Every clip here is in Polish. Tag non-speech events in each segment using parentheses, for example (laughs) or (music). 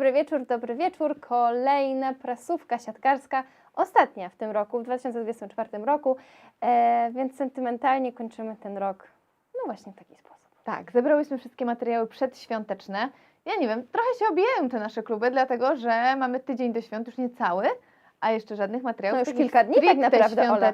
Dobry wieczór, dobry wieczór. Kolejna prasówka siatkarska, ostatnia w tym roku, w 2024 roku, e, więc sentymentalnie kończymy ten rok, no właśnie w taki sposób. Tak, zebrałyśmy wszystkie materiały przedświąteczne. Ja nie wiem, trochę się obijają te nasze kluby, dlatego że mamy tydzień do świąt, już nie cały, a jeszcze żadnych materiałów No już kilka dni tak naprawdę, Ola.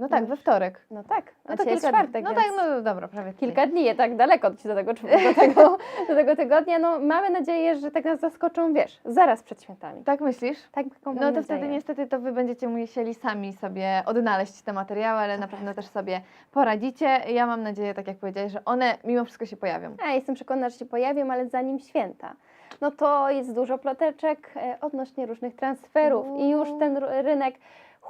No tak, we wtorek. No tak, No a to jest czwartek, No więc tak, no dobra, prawie kilka dni, je tak daleko do tego, do, tego, (laughs) do tego tygodnia. No mamy nadzieję, że tak nas zaskoczą, wiesz, zaraz przed świętami. Tak myślisz? Tak, No to wtedy nadzieję. niestety to wy będziecie musieli sami sobie odnaleźć te materiały, ale na pewno też sobie poradzicie. Ja mam nadzieję, tak jak powiedziałeś, że one mimo wszystko się pojawią. Ja jestem przekonana, że się pojawią, ale zanim święta. No to jest dużo ploteczek e, odnośnie różnych transferów i już ten rynek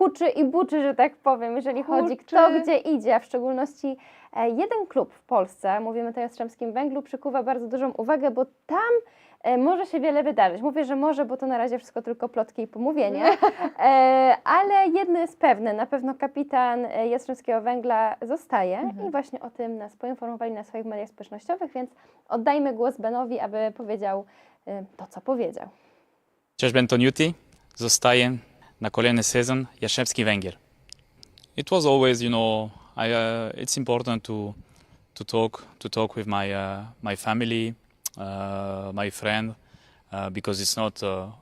huczy i buczy, że tak powiem, jeżeli chodzi Huczy. kto gdzie idzie, a w szczególności e, jeden klub w Polsce, mówimy tutaj o Jastrzębskim Węglu, przykuwa bardzo dużą uwagę, bo tam e, może się wiele wydarzyć. Mówię, że może, bo to na razie wszystko tylko plotki i pomówienie, (laughs) e, ale jedno jest pewne, na pewno kapitan Jastrzębskiego Węgla zostaje Mhm. i właśnie o tym nas poinformowali na swoich mediach społecznościowych, więc oddajmy głos Benowi, aby powiedział to, co powiedział. Cześć Ben Toniuti, zostaję na kolejny sezon Jastrzębski Węgier. It was always, you know, I, uh, it's important to to talk to talk with my uh, my family, uh, my friend, uh, because it's not a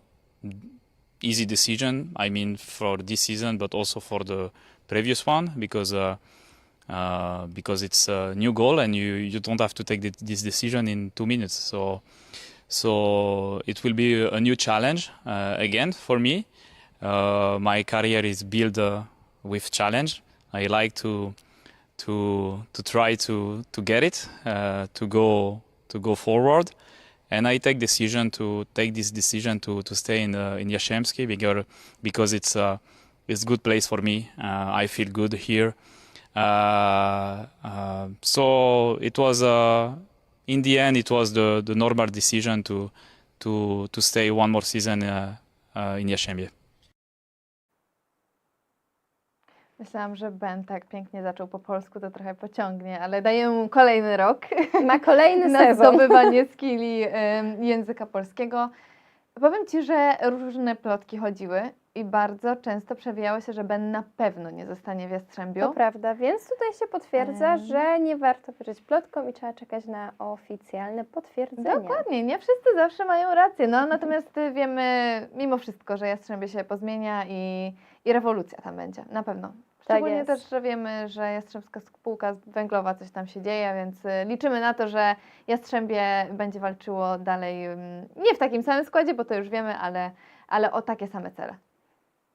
easy decision. I mean, for this season, but also for the previous one, because uh, uh, because it's a new goal and you you don't have to take the, this decision in two minutes. So. So it will be a new challenge uh, again for me. Uh, my career is built uh, with challenge. I like to to to try to to get it, uh, to go to go forward, and I take decision to take this decision to to stay in uh, in Jastrzębski because because it's uh, it's good place for me. Uh, I feel good here. So it was in the end it was the, the normal decision to to to stay one more season in Jastrzębie. Myślałam, że Ben tak pięknie zaczął po polsku, to trochę pociągnie, ale daję mu kolejny rok Ma kolejny (laughs) na sezon. zdobywanie skilli języka polskiego. Powiem Ci, że różne plotki chodziły i bardzo często przewijało się, że Ben na pewno nie zostanie w Jastrzębiu. To prawda, więc tutaj się potwierdza, Em. że nie warto wierzyć plotkom i trzeba czekać na oficjalne potwierdzenie. Dokładnie, nie wszyscy zawsze mają rację, no natomiast (laughs) wiemy mimo wszystko, że Jastrzębie się pozmienia i, i rewolucja tam będzie, na pewno. Szczególnie jest. też, że wiemy, że Jastrzębska Spółka Węglowa coś tam się dzieje, więc y, liczymy na to, że Jastrzębie będzie walczyło dalej, ym, nie w takim samym składzie, bo to już wiemy, ale, ale o takie same cele.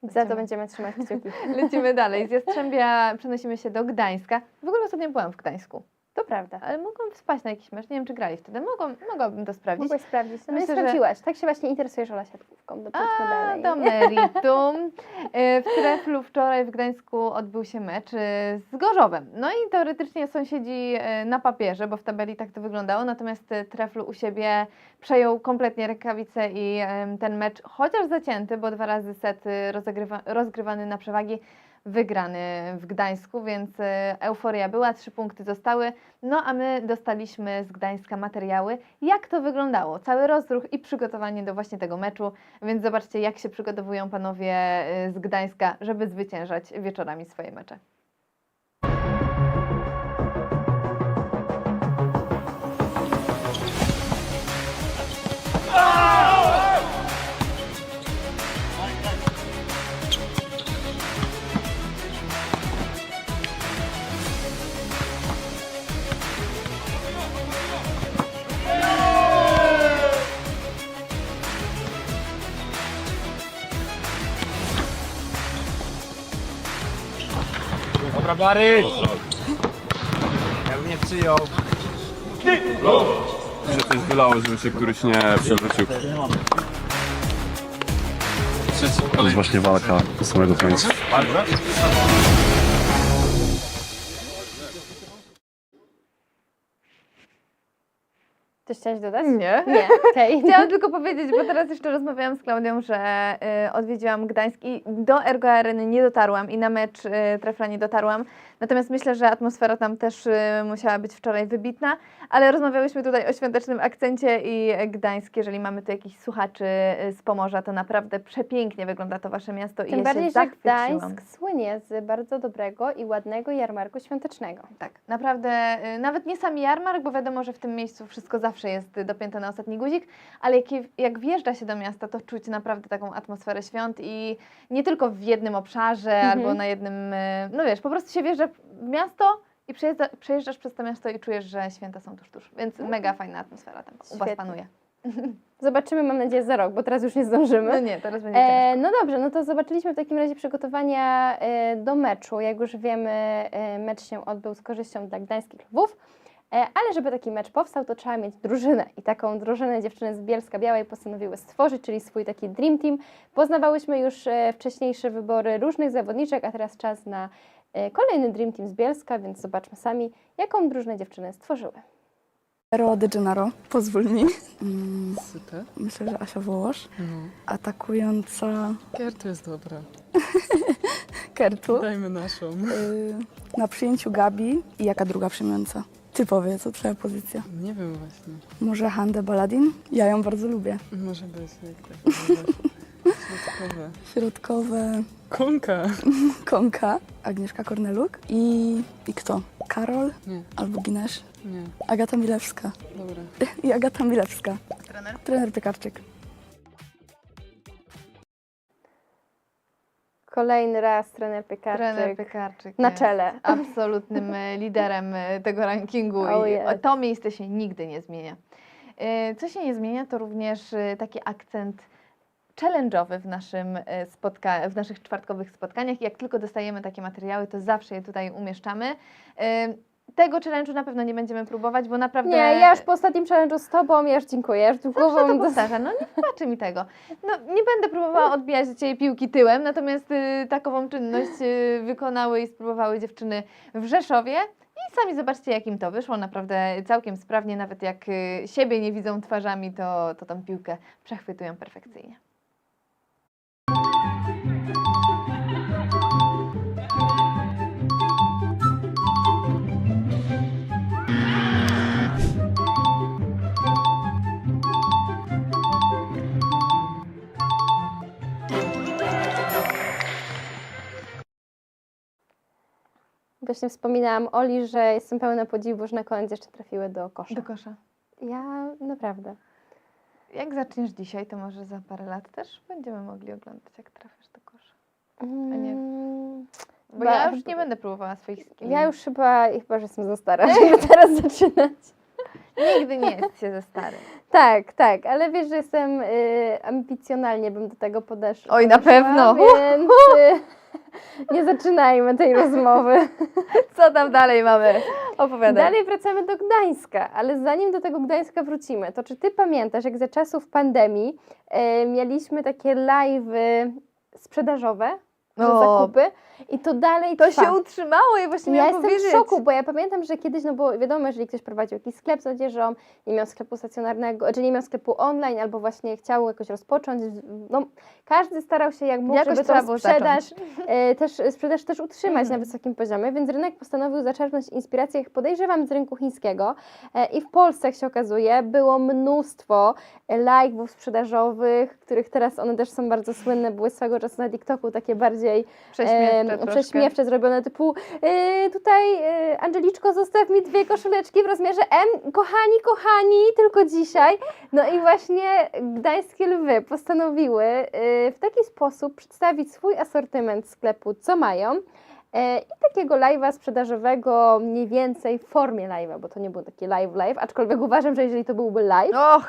Za to Lecimy. będziemy trzymać kciuki. (laughs) Lecimy dalej. Z Jastrzębia przenosimy się do Gdańska. W ogóle ostatnio byłam w Gdańsku, To prawda. ale mogłam spaść na jakiś mecz, nie wiem czy grali wtedy, Mogłam, mogłabym to sprawdzić. Mogłaś sprawdzić. No Myślę, że- sprawdziłaś. Tak się właśnie interesujesz Ola siatkówką. A, dalej. do (laughs) meritum. E, W Treflu wczoraj w Gdańsku odbył się mecz e, z Gorzowem. No i teoretycznie sąsiedzi e, na papierze, bo w tabeli tak to wyglądało, natomiast Treflu u siebie przejął kompletnie rękawice i ten mecz, chociaż zacięty, bo dwa razy set rozegrywa, rozgrywany na przewagi, wygrany w Gdańsku, więc e, euforia była, trzy punkty zostały. No a my dostaliśmy z Gdańska materiały, jak to wyglądało, cały rozruch i przygotowanie do właśnie tego meczu, więc zobaczcie, jak się przygotowują panowie y, z Gdańska, żeby zwyciężać wieczorami swoje mecze. Dobra, Bary! Ja bym nie przyjął. że coś wylało, żeby się któryś nie przewrócił. To jest właśnie walka do samego końca. Chciałaś dodać? Nie. Nie. Tej. (laughs) Chciałam tylko powiedzieć, bo teraz jeszcze rozmawiałam z Klaudią, że y, odwiedziłam Gdańsk i do Ergo Areny nie dotarłam i na mecz y, Trefla nie dotarłam. Natomiast myślę, że atmosfera tam też y, musiała być wczoraj wybitna, ale rozmawiałyśmy tutaj o świątecznym akcencie i Gdańsk, jeżeli mamy tu jakichś słuchaczy y, z Pomorza, to naprawdę przepięknie wygląda to wasze miasto i Tym ja bardziej, się że. Gdańsk słynie z bardzo dobrego i ładnego jarmarku świątecznego. Tak, naprawdę y, nawet nie sam jarmark, bo wiadomo, że w tym miejscu wszystko zawsze jest y, dopięte na ostatni guzik, ale jak, jak wjeżdża się do miasta, to czuć naprawdę taką atmosferę świąt i nie tylko w jednym obszarze Mhm. albo na jednym, y, no wiesz, po prostu się wjeżdża w miasto i przejeżdża, przejeżdżasz przez to miasto i czujesz, że święta są tuż, tuż. Więc mega fajna atmosfera tam u Was panuje. (laughs) Zobaczymy, mam nadzieję, za rok, bo teraz już nie zdążymy. No nie, teraz będzie E, no dobrze, no to zobaczyliśmy w takim razie przygotowania e, do meczu. Jak już wiemy, e, mecz się odbył z korzyścią dla gdańskich lwów. E, ale żeby taki mecz powstał, to trzeba mieć drużynę. I taką drużynę dziewczyny z Bielska Białej postanowiły stworzyć, czyli swój taki dream team. Poznawałyśmy już e, wcześniejsze wybory różnych zawodniczek, a teraz czas na e, kolejny dream team z Bielska, więc zobaczmy sami, jaką drużynę dziewczyny stworzyły. Rio de Gennaro, pozwól mi. Mm, Super. myślę, że Asia Wołosz. No. Atakująca Kertu jest dobra. (laughs) Kertu. Dajmy naszą. Y, na przyjęciu Gabi. I jaka druga przyjmująca? Ty powiedz, co twoja pozycja. Nie wiem właśnie. Może Hande Baladin? Ja ją bardzo lubię. Może być jak tak. Środkowe. Środkowe Konka. (laughs) Konka, Agnieszka Korneluk i, i kto? Karol Nie, albo Ginesz? nie. Agata Milewska. Dobra. (laughs) I Agata Milewska. Trener? Trener Piekarczyk. Kolejny raz trener Piekarczyk. Trener Piekarczyk Na czele. absolutnym e, (laughs) liderem e, tego rankingu Oh i yes. to miejsce się nigdy nie zmienia. E, Co się nie zmienia, to również taki akcent challenge'owy w, naszym spotka- w naszych czwartkowych spotkaniach. Jak tylko dostajemy takie materiały, to zawsze je tutaj umieszczamy. Tego challenge'u na pewno nie będziemy próbować, bo naprawdę... Nie, ja już po ostatnim challenge'u z Tobą, ja już dziękuję. Już Zawsze to głową do... powtarza, no nie wybaczy mi tego. No, nie będę próbowała odbijać do Ciebie piłki tyłem, natomiast y, takową czynność y, wykonały i spróbowały dziewczyny w Rzeszowie. I sami zobaczcie, jak im to wyszło. Naprawdę całkiem sprawnie, nawet jak y, siebie nie widzą twarzami, to, to tą piłkę przechwytują perfekcyjnie. Właśnie wspominałam Oli, że jestem pełna podziwu, że na koniec jeszcze trafiły do kosza. Do kosza. Ja naprawdę. Jak zaczniesz dzisiaj, to może za parę lat też będziemy mogli oglądać, jak trafisz do kosza. nie- Mm, Bo ja już nie będę próbowała swoich skilli. Ja już chyba, chyba, że jestem za stara, (laughs) żeby teraz zaczynać. Nigdy nie jest się ze stary. (laughs) Tak, tak, ale wiesz, że jestem y, ambicjonalnie bym do tego podeszła. Oj, na pewno. Więc y, nie zaczynajmy tej rozmowy. (laughs) Co tam dalej mamy? Opowiadaj. Dalej wracamy do Gdańska, ale zanim do tego Gdańska wrócimy, to czy ty pamiętasz, jak za czasów pandemii e, mieliśmy takie live'y sprzedażowe, O, zakupy i to dalej To trwa. się utrzymało i właśnie Ja miałam jestem powiedzieć. w szoku, bo ja pamiętam, że kiedyś, no bo wiadomo, jeżeli ktoś prowadził jakiś sklep z odzieżą, nie miał sklepu stacjonarnego, czy nie miał sklepu online, albo właśnie chciał jakoś rozpocząć, no każdy starał się jak mógł, Jakoś żeby trzeba tą było sprzedaż, zacząć. e, też, sprzedaż też utrzymać Mhm. na wysokim poziomie, więc rynek postanowił zaczerpnąć inspirację, jak podejrzewam, z rynku chińskiego e, i w Polsce, jak się okazuje, było mnóstwo e, live'ów sprzedażowych, których teraz one też są bardzo słynne, były swego czasu na TikToku takie bardziej Prześmiewcze em, troszkę. prześmiewcze zrobione, typu e, tutaj e, Angeliczko, zostaw mi dwie koszuleczki w rozmiarze M. Kochani, kochani, tylko dzisiaj. No i właśnie gdańskie lwy postanowiły e, w taki sposób przedstawić swój asortyment sklepu, co mają. E, I takiego live'a sprzedażowego mniej więcej w formie live'a, bo to nie był taki live live, aczkolwiek uważam, że jeżeli to byłby live, Och,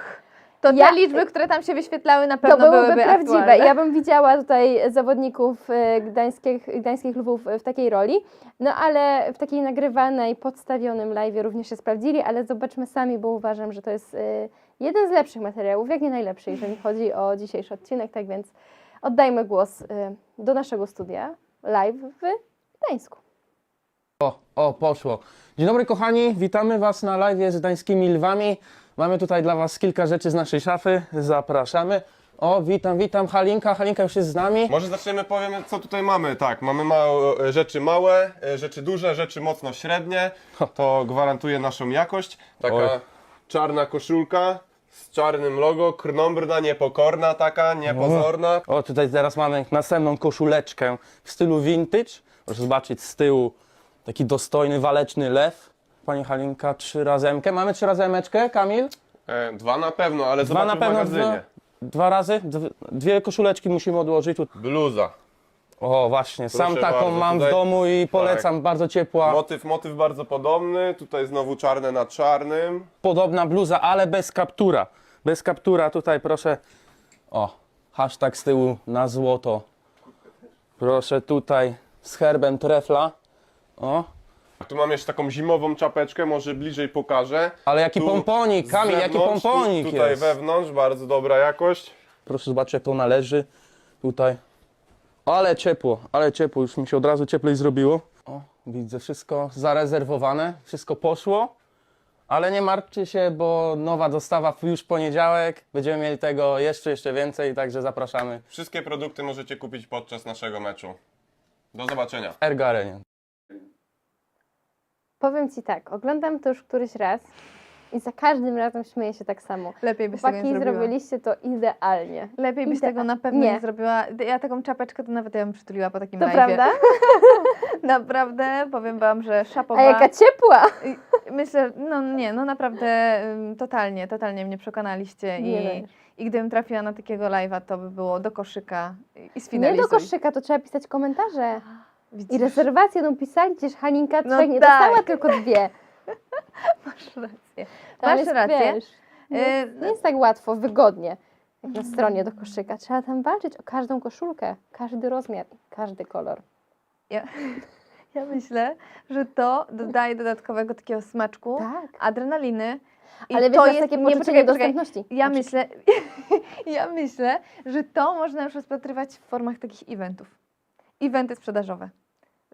to te Ja- liczby, które tam się wyświetlały, na to pewno byłyby, byłyby prawdziwe. aktualne. Ja bym widziała tutaj zawodników e, gdańskich, gdańskich lwów w takiej roli, no ale w takiej nagrywanej, podstawionym live również się sprawdzili, ale zobaczmy sami, bo uważam, że to jest e, jeden z lepszych materiałów, jak nie najlepszy, jeżeli chodzi o dzisiejszy odcinek, tak więc oddajmy głos e, do naszego studia live w Gdańsku. O, o, poszło. Dzień dobry kochani, witamy Was na live z Gdańskimi Lwami. Mamy tutaj dla Was kilka rzeczy z naszej szafy, zapraszamy. O, witam, witam, Halinka. Halinka już jest z nami. Może zaczniemy, powiem, co tutaj mamy. Tak, mamy małe, rzeczy małe, e, rzeczy duże, rzeczy mocno średnie. To gwarantuje naszą jakość. Taka Oj. czarna koszulka z czarnym logo, krnąbrna, niepokorna taka, niepozorna. O, tutaj teraz mamy następną koszuleczkę w stylu vintage. Proszę zobaczyć z tyłu taki dostojny, waleczny lew. Pani Halinka, trzy razemkę. Mamy trzy razemeczkę, Kamil? E, dwa na pewno, ale Dwa na w pewno, magazynie. dwa, dwa razy? Dw- Dwie koszuleczki musimy odłożyć. Tu- Bluza. O, właśnie, sam Proszę taką bardzo, mam w tutaj- domu i polecam, bardzo ciepła. Motyw, motyw bardzo podobny. Tutaj znowu czarne na czarnym. Podobna bluza, ale bez kaptura. Bez kaptura tutaj proszę. O, hashtag z tyłu na złoto. Proszę tutaj z herbem trefla. O, Tu mam jeszcze taką zimową czapeczkę, może bliżej pokażę. ale jaki Tu pomponik, z Kamil, jaki zewnątrz, tu- pomponik Tutaj jest. wewnątrz, bardzo dobra jakość. Proszę zobaczyć jak to należy. Tutaj. Ale ciepło, ale ciepło, już mi się od razu cieplej zrobiło. O, widzę wszystko zarezerwowane, wszystko poszło. Ale nie martwcie się, bo nowa dostawa już w poniedziałek. Będziemy mieli tego jeszcze, jeszcze więcej, także zapraszamy. Wszystkie produkty możecie kupić podczas naszego meczu. Do zobaczenia. Ergo Arenie. Powiem Ci tak, oglądam to już któryś raz i za każdym razem śmieję się tak samo. Lepiej byś tego nie Chłopaki, zrobiła. zrobiliście to idealnie. Lepiej byś Idea- tego na pewno nie. nie. zrobiła. Ja taką czapeczkę to nawet ja bym przytuliła po takim To live'ie. prawda? (laughs) Naprawdę, powiem wam, że szapowa. A jaka ciepła! Myślę, no nie, no naprawdę ym, totalnie, totalnie mnie przekonaliście Nie i, dajesz. i gdybym trafiła na takiego live'a, to by było do koszyka i Nie do sfinalizuj. koszyka, to trzeba pisać komentarze. I Widzisz, rezerwacje będą pisali, przecież Halinka No trzech nie tak. dostała tylko dwie. (laughs) masz rację. Tam Masz rację. Wiesz, nie, Y, nie jest tak łatwo, wygodnie, jak na stronie do koszyka. Trzeba tam walczyć o każdą koszulkę, każdy rozmiar, i każdy kolor. Ja, (laughs) ja myślę, że to dodaje dodatkowego takiego smaczku, Tak. adrenaliny. I Ale wiesz, to jest takie nie, poczucie poczekaj, poczekaj. niedostępności. Ja Znaczy, myślę, (laughs) ja myślę, że to można już rozpatrywać w formach takich eventów. Eventy sprzedażowe.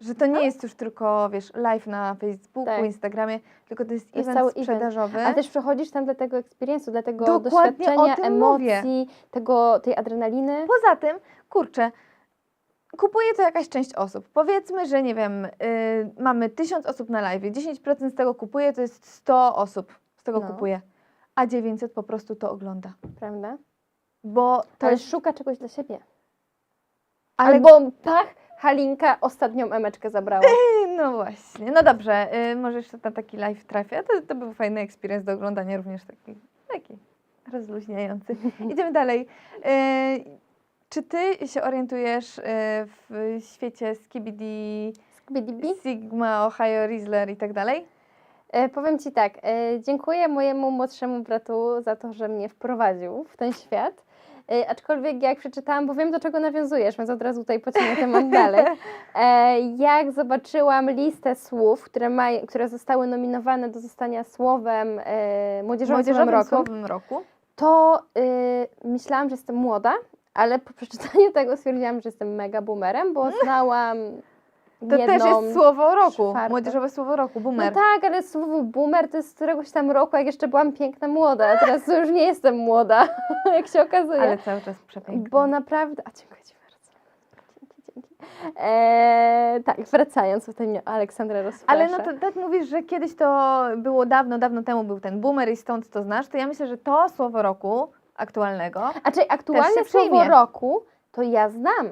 Że to nie jest już tylko, wiesz, live na Facebooku, Tak. Instagramie, tylko to jest To jest event cały event. sprzedażowy. A też przechodzisz tam dla tego experience'u, dla tego Dokładnie o doświadczenia, mówię. emocji, tego, tej adrenaliny. Poza tym, kurczę, kupuje to jakaś część osób. Powiedzmy, że nie wiem, y, mamy 1000 osób na live, 10% z tego kupuje, to jest 100 osób z tego No. kupuje, a 900 po prostu to ogląda. Prawda? Bo to Ale jest, szuka czegoś dla siebie. ale Albo pach, Halinka ostatnią emeczkę zabrała. No właśnie, no dobrze, y, może jeszcze na taki live trafię. To, to był fajny experience do oglądania, również taki, taki rozluźniający. (laughs) Idziemy dalej. Y, czy ty się orientujesz y, w świecie Skibidi, Skibidi. Sigma, Ohio, Rizzler i tak dalej? E, powiem Ci tak, e, dziękuję mojemu młodszemu bratu za to, że mnie wprowadził w ten świat. E, aczkolwiek jak przeczytałam, bo wiem do czego nawiązujesz, więc od razu tutaj pociągnę temat dalej. (laughs) E, jak zobaczyłam listę słów, które, ma, które zostały nominowane do zostania słowem e, młodzieżowym, słowem roku, słowem roku. to y, myślałam, że jestem młoda, ale po przeczytaniu tego stwierdziłam, że jestem mega boomerem, bo (laughs) znałam To jedną... też jest słowo roku, czwartą. młodzieżowe słowo roku, No boomer. tak, ale słowo boomer to jest z któregoś tam roku, jak jeszcze byłam piękna młoda, a teraz już nie jestem młoda, (laughs) jak się okazuje. ale cały czas przepiękne. Bo naprawdę... A dziękuję Ci bardzo. Dzięki, dzięki. Eee, tak, wracając, tutaj mnie Aleksandra rozprasza. Ale no to tak mówisz, że kiedyś to było dawno, dawno temu był ten boomer i stąd to znasz, to ja myślę, że to słowo roku aktualnego, A czyli aktualnie się słowo roku to ja znam.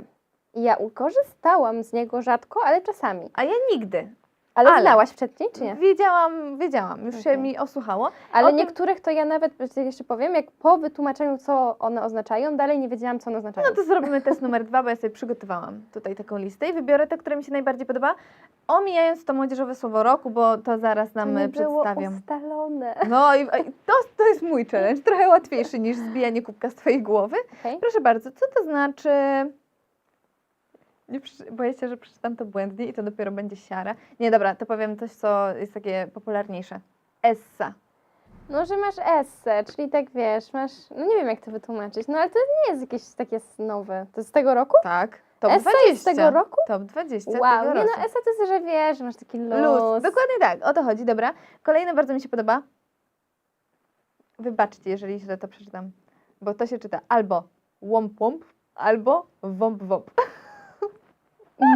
Ja korzystałam z niego rzadko, ale czasami. a ja nigdy. Ale, Ale- znałaś wcześniej, czy nie? Wiedziałam, wiedziałam, już się mi osłuchało. Ale o tym- niektórych to ja nawet, jeszcze powiem, jak po wytłumaczeniu, co one oznaczają, dalej nie wiedziałam, co one oznaczają. No to zrobimy test numer dwa, bo ja sobie przygotowałam tutaj taką listę i wybiorę te, które mi się najbardziej podoba, omijając to młodzieżowe słowo roku, bo to zaraz nam nie e, było ustalone. No i i to, to jest mój challenge, trochę łatwiejszy niż zbijanie kubka z twojej głowy. Okej. Proszę bardzo, co to znaczy... Nie, boję się, że przeczytam to błędnie i to dopiero będzie siara. Nie, dobra, to powiem coś, co jest takie popularniejsze. Essa. No, że masz esse, czyli tak wiesz, masz, no nie wiem jak to wytłumaczyć, no ale to nie jest jakieś takie nowe. To jest z tego roku? Tak. Top Essa 20. jest z tego roku? Top 20 Wow, tego nie roku. no, esse to jest, że wiesz, że masz taki luz. Luz. Dokładnie tak, o to chodzi, dobra. Kolejne bardzo mi się podoba. Wybaczcie, jeżeli źle to przeczytam, bo to się czyta albo łomp łomp albo womp womp.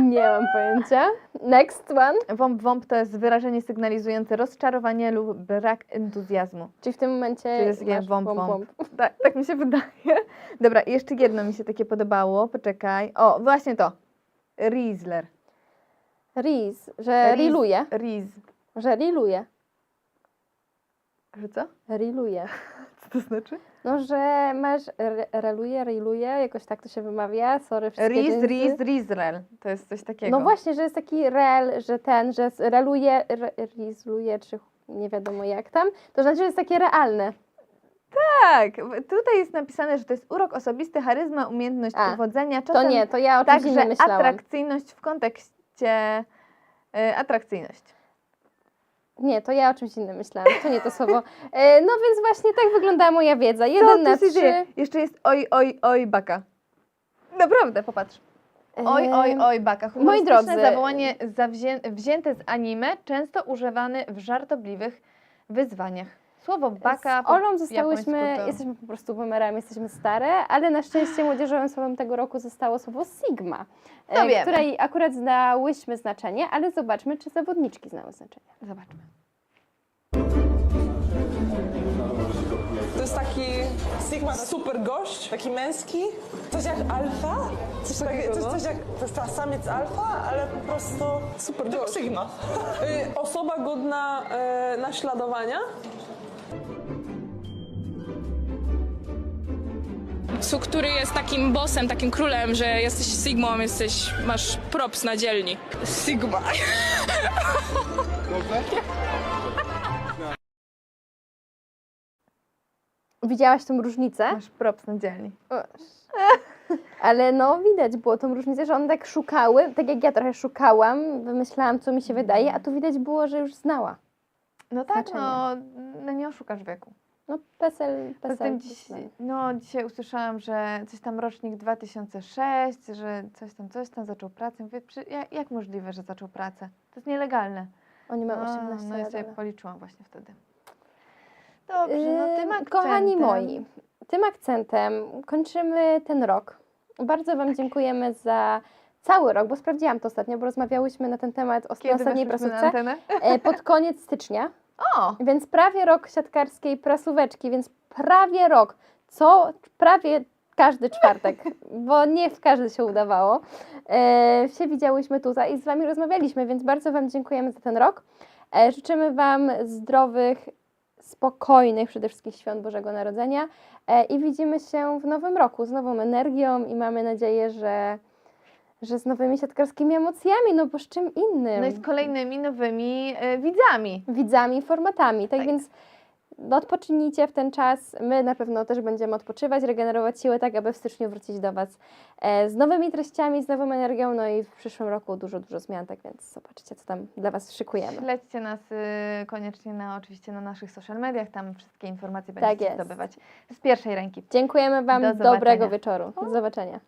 Nie mam pojęcia. Next one. Womp womp to jest wyrażenie sygnalizujące rozczarowanie lub brak entuzjazmu. Czyli w tym momencie Czyli jest takie masz womp, womp. Tak, tak mi się wydaje. Dobra, i jeszcze jedno mi się takie podobało. Poczekaj. O, właśnie to. Riesler. Riz, że Riz. riluje. Riz. Że riluje. Że co? Riluje. To znaczy? No, że masz re, reluje, jakoś tak to się wymawia. Sorry, wszystkie Riz, riz, rizrel. To jest coś takiego. No właśnie, że jest taki rel, że ten, że z- reluje, re, rizluje, czy nie wiadomo jak tam. To znaczy, że jest takie realne. Tak, w- tutaj jest napisane, że to jest urok osobisty, charyzma, umiejętność A, powodzenia. To Czasem nie, to ja o czymś Także innym myślałam. atrakcyjność w kontekście y, atrakcyjność. Nie, to ja o czymś innym myślałam. To nie to słowo. E, no więc właśnie tak wyglądała moja wiedza. Jeden na trzy. dzieje? Jeszcze jest oj, oj, oj, baka. Naprawdę, popatrz. Oj, oj, oj, baka. moi drodzy. zawołanie zawzię- wzięte z anime, często używane w żartobliwych wyzwaniach. Słowo baka Z Olą zostałyśmy, jesteśmy po prostu boomerami, jesteśmy stare, ale na szczęście młodzieżowym słowem tego roku zostało słowo Sigma, e, No wiemy. której akurat znałyśmy znaczenie, ale zobaczmy, czy zawodniczki znały znaczenie. Zobaczmy. To jest taki Sigma super gość, taki męski, coś jak alfa, coś, takiego, coś, coś jak to jest ta samiec alfa, ale po prostu super gość. Sigma. (laughs) Y, osoba godna e, naśladowania. Su, który jest takim bossem, takim królem, że jesteś Sigmą, jesteś, masz props na dzielni. Sigma. Widziałaś tą różnicę? Masz props na dzielni. Ale no widać było tą różnicę, że one tak szukały, tak jak ja trochę szukałam, wymyślałam, co mi się wydaje, a tu widać było, że już znała. No tak, Znaczenie. no, no nie oszukasz wieku. No PESEL, PESEL. dziś, no, dzisiaj usłyszałam, że coś tam rocznik 2006, że coś tam, coś tam zaczął pracę. Mówię, przy, jak, jak możliwe, że zaczął pracę? To jest nielegalne. Oni mają No, 18 no ja sobie ale- policzyłam właśnie wtedy. Dobrze, no tym Ym, akcentem. Kochani moi, tym akcentem kończymy ten rok. Bardzo Wam dziękujemy za cały rok, bo sprawdziłam to ostatnio, bo rozmawiałyśmy na ten temat o Kiedy ostatniej prasówce e, pod koniec stycznia, O! więc prawie rok siatkarskiej prasóweczki, więc prawie rok, co prawie każdy czwartek, (laughs) bo nie w każdy się udawało, e, się widziałyśmy tutaj i z Wami rozmawialiśmy, więc bardzo Wam dziękujemy za ten rok. E, życzymy Wam zdrowych, spokojnych przede wszystkim świąt Bożego Narodzenia e, i widzimy się w nowym roku z nową energią i mamy nadzieję, że, że z nowymi siatkarskimi emocjami, no bo z czym innym? No i z kolejnymi nowymi y, widzami. widzami, formatami. Tak, Tak. więc no, odpocznijcie w ten czas. My na pewno też będziemy odpoczywać, regenerować siły, tak aby w styczniu wrócić do Was e, z nowymi treściami, z nową energią. No i w przyszłym roku dużo, dużo zmian, tak więc zobaczcie, co tam dla Was szykujemy. Śledźcie nas y, koniecznie na, oczywiście na naszych social mediach, tam wszystkie informacje Tak będziecie jest. zdobywać z pierwszej ręki. Dziękujemy Wam. Do. Dobrego wieczoru. Do zobaczenia.